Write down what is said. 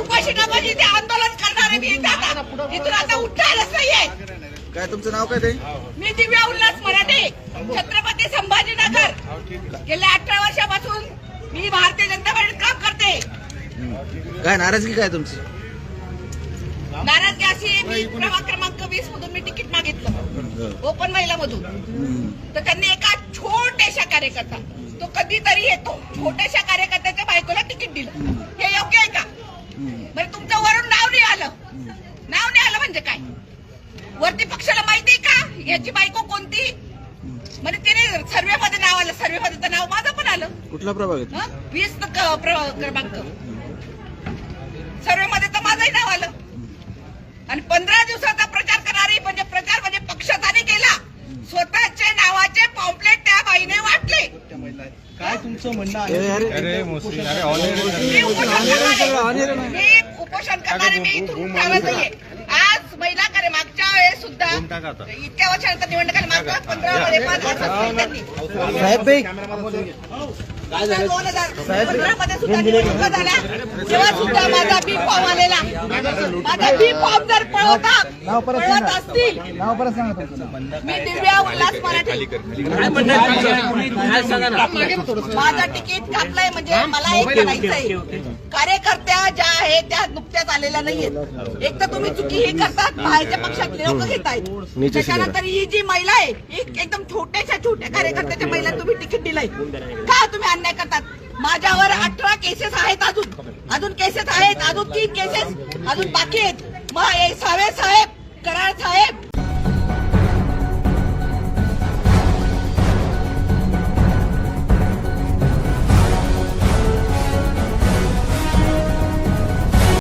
उपाशी नका ते आंदोलन करणारे मी इथे आता इथून आता उठायलाच नाहीये. काय तुमचं नाव काय ते मी दिव्या उल्हास मराठे छत्रपती संभाजीनगर. गेल्या अठरा वर्षापासून मी भारतीय जनता पार्टीत काम करते. काय नाराजगी काय तुमची? नाराजगी अशी मी प्रभाग क्रमांक वीस मधून मी तिकीट मागितलं. ओपन महिला मधून. तर त्यांनी एका छोट्याशा कार्यकर्ता तो कधीतरी येतो. छोट्याशा कार्यकर्त्याच्या बायकोला तिकीट दिलं. हे योग्य आहे का. बरं तुमचं वरून नाव नाही आलं. नाव नाही आलं म्हणजे काय? वरती पक्षाला माहिती आहे का? याची बायको कोणती? म्हणजे तिने सर्वे मध्ये नाव आलं. सर्वे मध्ये तर नाव माझं पण आलं. कुठला प्रभाग आहे? वीस क्रमांक. सर्वे मध्ये तर माझंही नाव आलं. आणि पंधरा दिवसाचा काय? तुमचं म्हणणं आहे? उपोषण करणारे मी इथून आज महिला कार्य मागच्या वेळेस सुद्धा. इतक्या वर्षानंतर निवडणुका मागच्या पंधरा वर्षात त्यांनी. साहेब बाई. दोन हजार पंधरा मध्ये सुद्धा निवडणुका झाल्या तेव्हा सुद्धा माझा बी फॉर्म आलेला. माझा बी फॉर्म जर पळवतात नाव परत पळवत सांगा. असतील. नाव परत सांगा तुमचं मी दिव्या उल्हास मराठी. माझं तिकीट कापलंय म्हणजे मला एक करायचंय कार्यकर्त्या ज्या आहेत त्या नुकत्याच आलेल्या नाहीयेत. एक तर तुम्ही चुकी ही करतात बाहेरच्या पक्षातले लोक घेत आहेत त्याच्यानंतर ही जी महिला आहे ही एकदम छोट्याशा छोट्या कार्यकर्त्याच्या महिला तुम्ही तिकीट दिलंय. का अन्याय करतात. माझ्यावर अठरा केसेस आहेत अजून. अजून केसेस आहेत. अजून तीन केसेस अजून बाकी आहेत. मग सावे साहेब कराड साहेब